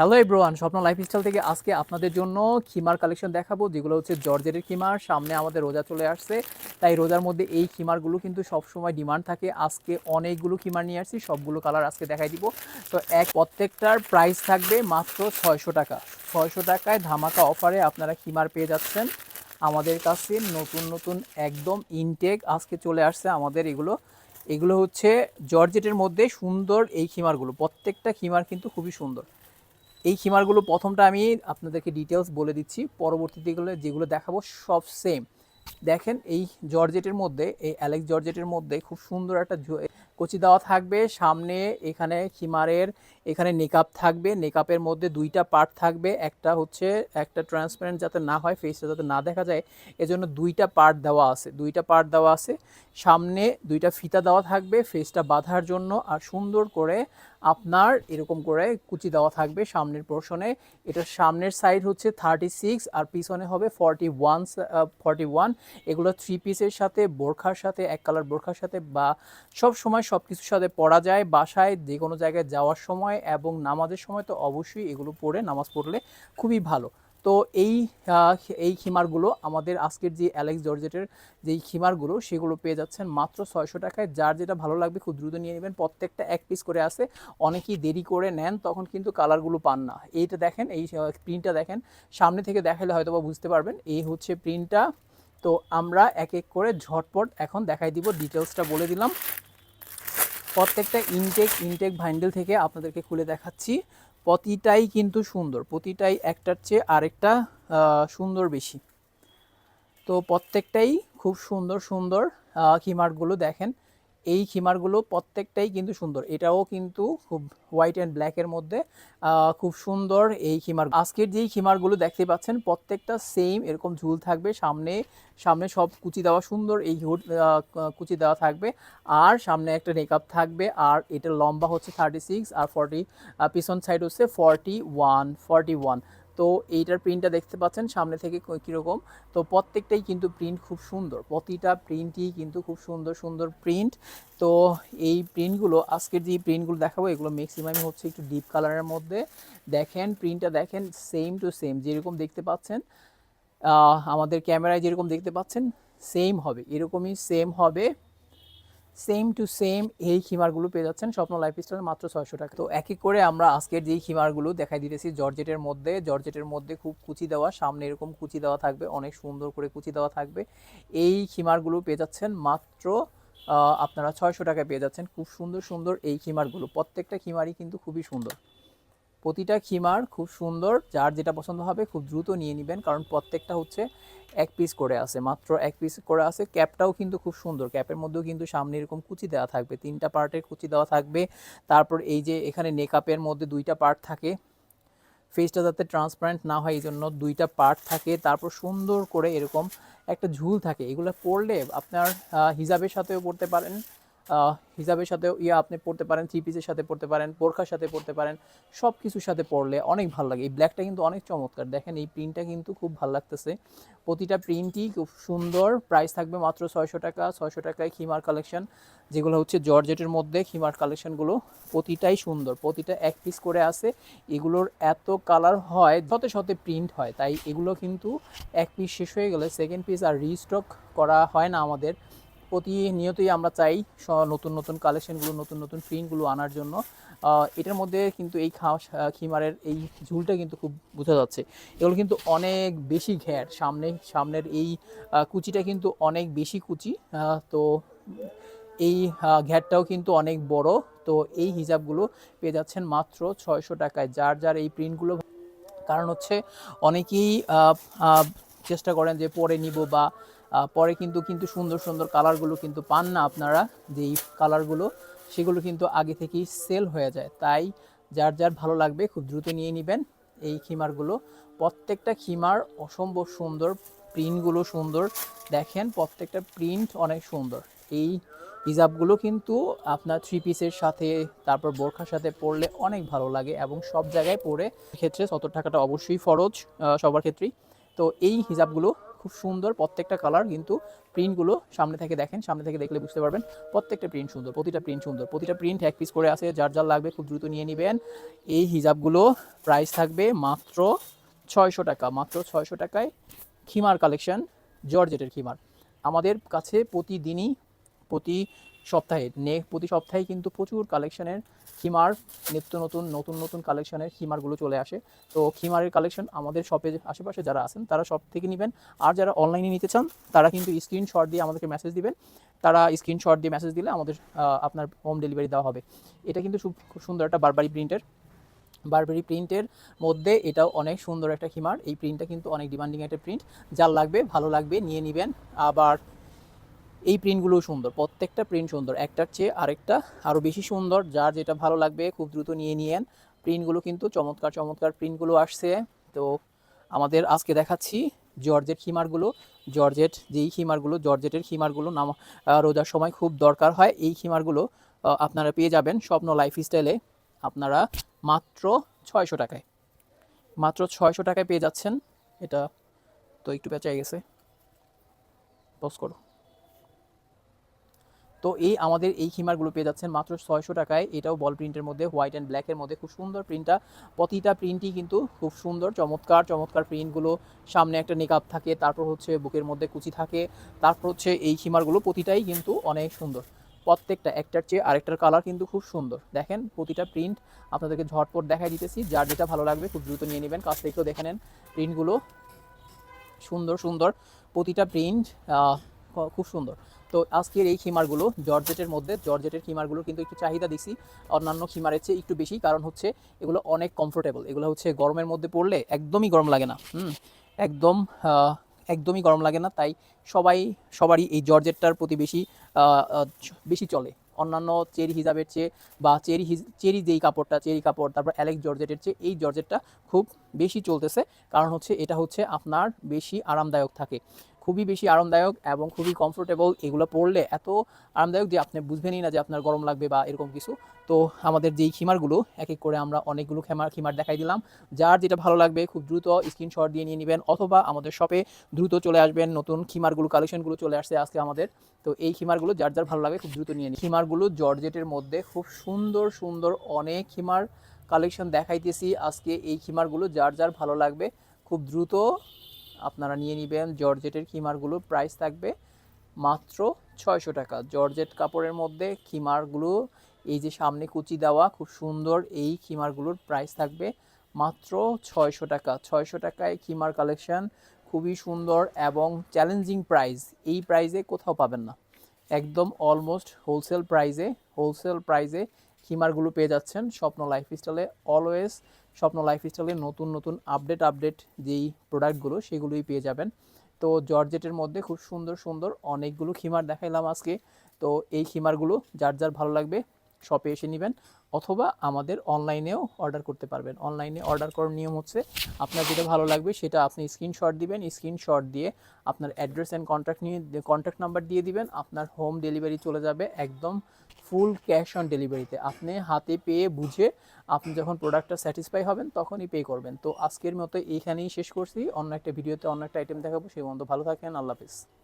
Hello everyone স্বপ্ন lifestyle থেকে আজকে আপনাদের জন্য খিমার কালেকশন দেখাবো, যেগুলো হচ্ছে জর্জেটের খিমার। সামনে আমাদের রোজা চলে আসছে, তাই রোজার মধ্যে এই খিমারগুলো কিন্তু সবসময় ডিমান্ড থাকে। আজকে অনেকগুলো খিমার নিয়ে আসছি, সবগুলো কালার আজকে দেখাই দিব। তো এক, প্রত্যেকটার প্রাইস থাকবে মাত্র ছয়শো টাকা। ছয়শো টাকায় ধামাকা অফারে আপনারা খিমার পেয়ে যাচ্ছেন। আমাদের কাছে নতুন নতুন একদম ইনটেক আজকে চলে আসছে আমাদের এগুলো। এগুলো হচ্ছে জর্জেটের মধ্যে সুন্দর এই খিমারগুলো। প্রত্যেকটা খিমার কিন্তু খুবই সুন্দর। এই খিমারগুলো প্রথমটা আমি আপনাদেরকে ডিটেলস বলে দিচ্ছি। পরবর্তীতে গেলে যেগুলো দেখাবো সব সেম দেখেন এই জর্জেটের মধ্যে, এই অ্যালেক্স জর্জেটের মধ্যে খুব সুন্দর একটা কচি দেওয়া থাকবে। সামনে এখানে খিমারের এখানে নেকআপ থাকবে। নেকআপের মধ্যে দুইটা পার্ট থাকবে। একটা হচ্ছে একটা ট্রান্সপারেন্ট যাতে না হয় ফেসটা যাতে না দেখা যায়। এজন্য দুইটা পার্ট দেওয়া আছে, দুইটা পার্ট দেওয়া আছে। সামনে দুইটা ফিতা দেওয়া থাকবে ফেসটা বাঁধার জন্য। আর সুন্দর করে আপনার এরকম করে কুচি দেওয়া থাকবে সামনের পোর্শনে এটার সামনের সাইড হচ্ছে থার্টি সিক্স আর পিছনে হবে ফর্টি ওয়ান ফর্টি ওয়ান এগুলো থ্রি পিসের সাথে, বোরখার সাথে, এক কালার বোরখার সাথে বা সব সময় সব কিছুর সাথে পরা যায়। বাসায় যে কোনো জায়গায় যাওয়ার সময় এবং নামাজের সময় তো অবশ্যই এগুলো পরে নামাজ পড়লে খুবই ভালো। তো এই এই খিমারগুলো আমাদের আজকের যে অ্যালেক্স জর্জেটের যেই খিমারগুলো, সেগুলো পেয়ে যাচ্ছেন মাত্র ছয়শো টাকায়। যার যেটা ভালো লাগবে খুব দ্রুত নিয়ে নেবেন। প্রত্যেকটা এক পিস করে আসে অনেকেই দেরি করে নেন, তখন কিন্তু কালারগুলো পান না। এইটা দেখেন, এই প্রিন্টটা দেখেন। সামনে থেকে দেখালে হয়তো বা বুঝতে পারবেন। এই হচ্ছে প্রিন্টটা তো আমরা এক এক করে ঝটপট এখন দেখাই দিব ডিটেলসটা বলে দিলাম। প্রত্যেকটা ইনটেক ইনটেক ভাইন্ডেল থেকে আপনাদেরকে খুলে দেখাচ্ছি। প্রতিটাই কিন্তু সুন্দর, প্রতিটাই একটার চেয়ে আরেকটা সুন্দর বেশি। তো প্রত্যেকটাই খুব সুন্দর সুন্দর কিমার্টগুলো দেখেন। এই খিমারগুলো প্রত্যেকটাই কিন্তু সুন্দর। এটাও কিন্তু খুব হোয়াইট অ্যান্ড ব্ল্যাকের মধ্যে খুব সুন্দর এই খিমার। আজকের যেই খিমারগুলো দেখতে পাচ্ছেন, প্রত্যেকটা সেম এরকম ঝুল থাকবে। সামনে সামনে সব কুচি দেওয়া সুন্দর এই হুড কুচি দেওয়া থাকবে। আর সামনে একটা মেকআপ থাকবে। আর এটা লম্বা হচ্ছে থার্টি সিক্স আর ফর্টি পিছন সাইড হচ্ছে ফর্টি ওয়ান ফর্টি ওয়ান তো এইটার প্রিন্টটা দেখতে পাচ্ছেন, সামনে থেকে কীরকম? তো প্রত্যেকটাই কিন্তু প্রিন্ট খুব সুন্দর। প্রতিটা প্রিন্টই কিন্তু খুব সুন্দর সুন্দর প্রিন্ট তো এই প্রিন্টগুলো আজকের যে প্রিন্টগুলো দেখাবো, এগুলো ম্যাক্সিমামই হচ্ছে একটু ডিপ কালারের মধ্যে। দেখেন প্রিন্টটা দেখেন সেম টু সেম যেরকম দেখতে পাচ্ছেন আমাদের ক্যামেরায় যেরকম দেখতে পাচ্ছেন সেম হবে। এরকমই সেম হবে। সেম টু সেম এই খিমারগুলো পেয়ে যাচ্ছেন স্বপ্ন লাইফ স্টাইল মাত্র ছয়শো টাকা। তো এক এক করে আমরা আজকের যেই খিমারগুলো দেখাই দিতেছি, জর্জেটের মধ্যে জর্জেটের মধ্যে খুব কুচি দেওয়া, সামনে এরকম কুচি দেওয়া থাকবে, অনেক সুন্দর করে কুচি দেওয়া থাকবে। এই খিমারগুলো পেয়ে যাচ্ছেন মাত্র আপনারা ছয়শো টাকায় পেয়ে যাচ্ছেন। খুব সুন্দর সুন্দর এই খিমারগুলো, প্রত্যেকটা খিমারই কিন্তু খুবই সুন্দর। প্রতিটা খিমার খুব সুন্দর, যার যেটা পছন্দ হবে খুব দ্রুত নিয়ে নেবেন, কারণ প্রত্যেকটা হচ্ছে এক পিস করে আছে, মাত্র এক পিস করে আছে। ক্যাপটাও কিন্তু খুব সুন্দর ক্যাপের মধ্যেও কিন্তু সামনে এরকম কুচি দেওয়া থাকবে, তিনটা পার্টের কুচি দেওয়া থাকবে। তারপর এই যে এখানে নেকআপের মধ্যে দুইটা পার্ট থাকে ফেসটা যাতে ট্রান্সপারেন্ট না হয় এই জন্য দুইটা পার্ট থাকে। তারপর সুন্দর করে এরকম একটা ঝুল থাকে, এগুলো পরলে আপনার হিজাবের সাথেও পড়তে পারেন হিজাবের সাথেও ইয়া আপনি পড়তে পারেন থ্রি পিসের সাথে পড়তে পারেন, বোরখার সাথে পড়তে পারেন সব কিছুর সাথে পরলে অনেক ভালো লাগে। এই ব্ল্যাকটা কিন্তু অনেক চমৎকার। দেখেন এই প্রিন্টটা কিন্তু খুব ভালো লাগতেছে। প্রতিটা প্রিন্টই খুব সুন্দর। প্রাইস থাকবে মাত্র ছয়শো টাকা, ছয়শো টাকায় খিমার কালেকশন যেগুলো হচ্ছে জর্জেটের মধ্যে খিমার কালেকশনগুলো প্রতিটাই সুন্দর, প্রতিটা এক পিস করে আছে। এগুলোর এত কালার হয়, শতে শতে প্রিন্ট হয়। তাই এগুলো কিন্তু এক পিস শেষ হয়ে গেলে সেকেন্ড পিস আর রিস্টক করা হয় না আমাদের। প্রতিনিয়তই আমরা চাই নতুন নতুন কালেকশনগুলো নতুন নতুন প্রিন্টগুলো আনার জন্য। এটার মধ্যে কিন্তু এই খা- খিমারের এই ঝুলটা কিন্তু খুব বোঝা যাচ্ছে। এগুলো কিন্তু অনেক বেশি ঘ্যার। সামনে, সামনের এই কুচিটা কিন্তু অনেক বেশি কুচি। তো এই ঘ্যাটটাও কিন্তু অনেক বড়। তো এই হিজাবগুলো পেয়ে যাচ্ছেন মাত্র ছয়শো টাকায়। যার যার এই প্রিন্টগুলো কারণ হচ্ছে অনেকেই চেষ্টা করেন যে পরে নিব বা পরে কিন্তু কিন্তু সুন্দর সুন্দর কালারগুলো কিন্তু পান না আপনারা। যেই কালারগুলো, সেগুলো কিন্তু আগে থেকেই সেল হয়ে যায়। তাই যার যার ভালো লাগবে খুব দ্রুত নিয়ে নেবেন এই খিমারগুলো। প্রত্যেকটা খিমার অসম্ভব সুন্দর, প্রিন্টগুলো সুন্দর। দেখেন, প্রত্যেকটা প্রিন্ট অনেক সুন্দর। এই হিজাবগুলো কিন্তু আপনার থ্রি পিসের সাথে, তারপর বোরখার সাথে পরলে অনেক ভালো লাগে এবং সব জায়গায় পরে ক্ষেত্রে সত্তর টাকাটা অবশ্যই ফরজ সবার ক্ষেত্রেই। তো এই হিজাবগুলো খুব সুন্দর প্রত্যেকটা কালার কিন্তু প্রিন্টগুলো সামনে থেকে দেখেন, সামনে থেকে দেখলে বুঝতে পারবেন প্রত্যেকটা প্রিন্ট সুন্দর, প্রতিটা প্রিন্ট সুন্দর, প্রতিটা প্রিন্ট এক পিস করে আছে, যার যার লাগবে খুব দ্রুত নিয়ে নেবেন। এই হিজাবগুলো প্রাইস থাকবে মাত্র ছয়শো টাকা, মাত্র ছয়শো টাকায় খিমার কালেকশন জর্জেটের খিমার। আমাদের কাছে প্রতিদিনই, প্রতি সপ্তাহে, নে, প্রতি সপ্তাহে কিন্তু প্রচুর কালেকশনের খিমার, নিত্য নতুন নতুন নতুন কালেকশনের খিমারগুলো চলে আসে। তো খিমারের কালেকশন আমাদের শপে আশেপাশে যারা আছেন, তারা শপ থেকে নেবেন। আর যারা অনলাইনে নিতে চান, তারা কিন্তু স্ক্রিনশট দিয়ে আমাদেরকে মেসেজ দিবেন। তারা স্ক্রিনশট দিয়ে মেসেজ দিলে আমাদের আপনার হোম ডেলিভারি দেওয়া হবে। এটা কিন্তু খুব সুন্দর একটা বারবারি প্রিন্টের বারবেরি প্রিন্টের মধ্যে এটাও অনেক সুন্দর একটা খিমার। এই প্রিন্টটা কিন্তু অনেক ডিমান্ডিং একটা প্রিন্ট যার লাগবে, ভালো লাগবে, নিয়ে নেবেন। আবার এই প্রিন্টগুলো সুন্দর, প্রত্যেকটা প্রিন্ট সুন্দর, একটার চেয়ে আরেকটা আরও বেশি সুন্দর, যার যেটা ভালো লাগবে খুব দ্রুত নিয়ে নিয়েন। প্রিন্টগুলো কিন্তু চমৎকার চমৎকার প্রিন্টগুলো আসছে। তো আমাদের আজকে দেখাচ্ছি জর্জেট খিমারগুলো। জর্জেট যেই খিমারগুলো জর্জেটের খিমারগুলো নাম রোজার সময় খুব দরকার হয়। এই খিমারগুলো আপনারা পেয়ে যাবেন স্বপ্ন লাইফ স্টাইলে আপনারা মাত্র ছয়শো টাকায়। মাত্র ছয়শো টাকায় পেয়ে যাচ্ছেন। এটা তো একটু বেঁচে গেছে। পজ করো। তো এই আমাদের এই খিমারগুলো পেয়ে যাচ্ছেন মাত্র ছয়শো টাকায়। এটাও বল প্রিন্টের মধ্যে হোয়াইট অ্যান্ড ব্ল্যাকের মধ্যে। খুব সুন্দর প্রিন্টটা প্রতিটা প্রিন্টই কিন্তু খুব সুন্দর, চমৎকার চমৎকার প্রিন্টগুলো সামনে একটা নেকআপ থাকে, তারপর হচ্ছে বুকের মধ্যে কুচি থাকে। তারপর হচ্ছে এই খিমারগুলো প্রতিটাই কিন্তু অনেক সুন্দর। প্রত্যেকটা, একটার চেয়ে আরেকটার কালার কিন্তু খুব সুন্দর। দেখেন, প্রতিটা প্রিন্ট আপনাদেরকে ঝটপট দেখাই দিতেছি। যার যেটা ভালো লাগবে খুব দ্রুত নিয়ে নেবেন। কাছ থেকেও দেখে নেন প্রিন্টগুলো সুন্দর সুন্দর। প্রতিটা প্রিন্ট খুব সুন্দর। তো আজকের এই খিমারগুলো, জর্জেটের মধ্যে, জর্জেটের খিমারগুলো কিন্তু একটু চাহিদা দিছি অন্যান্য খিমারের চেয়ে একটু বেশি, কারণ হচ্ছে এগুলো অনেক কমফোর্টেবল এগুলো হচ্ছে গরমের মধ্যে পড়লে একদমই গরম লাগে না। হুম, একদম একদমই গরম লাগে না। তাই সবাই, সবারই এই জর্জেটটার প্রতি বেশি বেশি চলে। অন্যান্য চেরি হিজাবের চেয়ে বা চেরি চেরি যেই কাপড়টা, চেরি কাপড়, তারপর অ্যালেক্স জর্জেটের চেয়ে এই জর্জেটটা খুব বেশি চলতেছে। কারণ হচ্ছে এটা হচ্ছে আপনার বেশি আরামদায়ক থাকে। খুবই বেশি আরামদায়ক এবং খুবই কমফোর্টেবল এগুলো পরলে এত আরামদায়ক যে আপনি বুঝবেনই না যে আপনার গরম লাগবে বা এরকম কিছু। তো আমাদের যেই খিমারগুলো এক এক করে আমরা অনেকগুলো খেমার, খিমার দেখাই দিলাম। যার যেটা ভালো লাগবে খুব দ্রুত স্ক্রিনশট দিয়ে নিয়ে নেবেন অথবা আমাদের শপে দ্রুত চলে আসবেন, নতুন খিমারগুলো কালেকশনগুলো চলে আসছে আজকে আমাদের। তো এই খিমারগুলো যার যার ভালো লাগে খুব দ্রুত নিয়ে নিন। খিমারগুলো জর্জেটের মধ্যে খুব সুন্দর সুন্দর অনেক খিমার কালেকশন দেখাইতেছি আজকে এই খিমারগুলো যার যার ভালো লাগবে খুব দ্রুত আপনারা নিয়ে নেবেন। জর্জেটের খিমারগুলো প্রাইস থাকবে মাত্র ছয়শো টাকা। জর্জেট কাপড়ের মধ্যে খিমারগুলো, এই যে সামনে কুচি দেওয়া, খুব সুন্দর এই খিমারগুলোর প্রাইস থাকবে মাত্র ছয়শো টাকা। ছয়শো টাকায় খিমার কালেকশন খুবই সুন্দর এবং চ্যালেঞ্জিং প্রাইস এই প্রাইজে কোথাও পাবেন না। একদম অলমোস্ট হোলসেল প্রাইজে হোলসেল প্রাইজে খিমারগুলো পেয়ে যাচ্ছেন স্বপ্ন লাইফস্টাইলে অলওয়েজ স্বপ্ন লাইফস্টাইলে নতুন নতুন আপডেট আপডেট যেই প্রোডাক্টগুলো সেগুলোই পেয়ে যাবেন। তো জর্জেটের মধ্যে খুব সুন্দর সুন্দর অনেকগুলো খিমার দেখাইলাম আজকে। তো এই খিমারগুলো যার যার ভালো লাগবে শপে এসে নেবেন অথবা আমাদের অনলাইনেও অর্ডার করতে পারবেন। অনলাইনে অর্ডার করার নিয়ম হচ্ছে আপনার যেটা ভালো লাগবে সেটা আপনি স্ক্রিনশট দিবেন। স্ক্রিনশট দিয়ে আপনার অ্যাড্রেস অ্যান্ড কন্ট্যাক্ট নিয়ে কন্ট্যাক্ট নাম্বার দিয়ে দিবেন। আপনার হোম ডেলিভারি চলে যাবে একদম ফুল ক্যাশ অন ডেলিভারিতে আপনি হাতে পেয়ে বুঝে আপনি যখন প্রোডাক্টটা স্যাটিসফাই হবেন, তখনই পে করবেন। তো আজকের মতো এইখানেই শেষ করছি। অন্য একটা ভিডিওতে অন্য একটা আইটেম দেখাবো। সেই মতো ভালো থাকেন। আল্লাহ হাফিজ।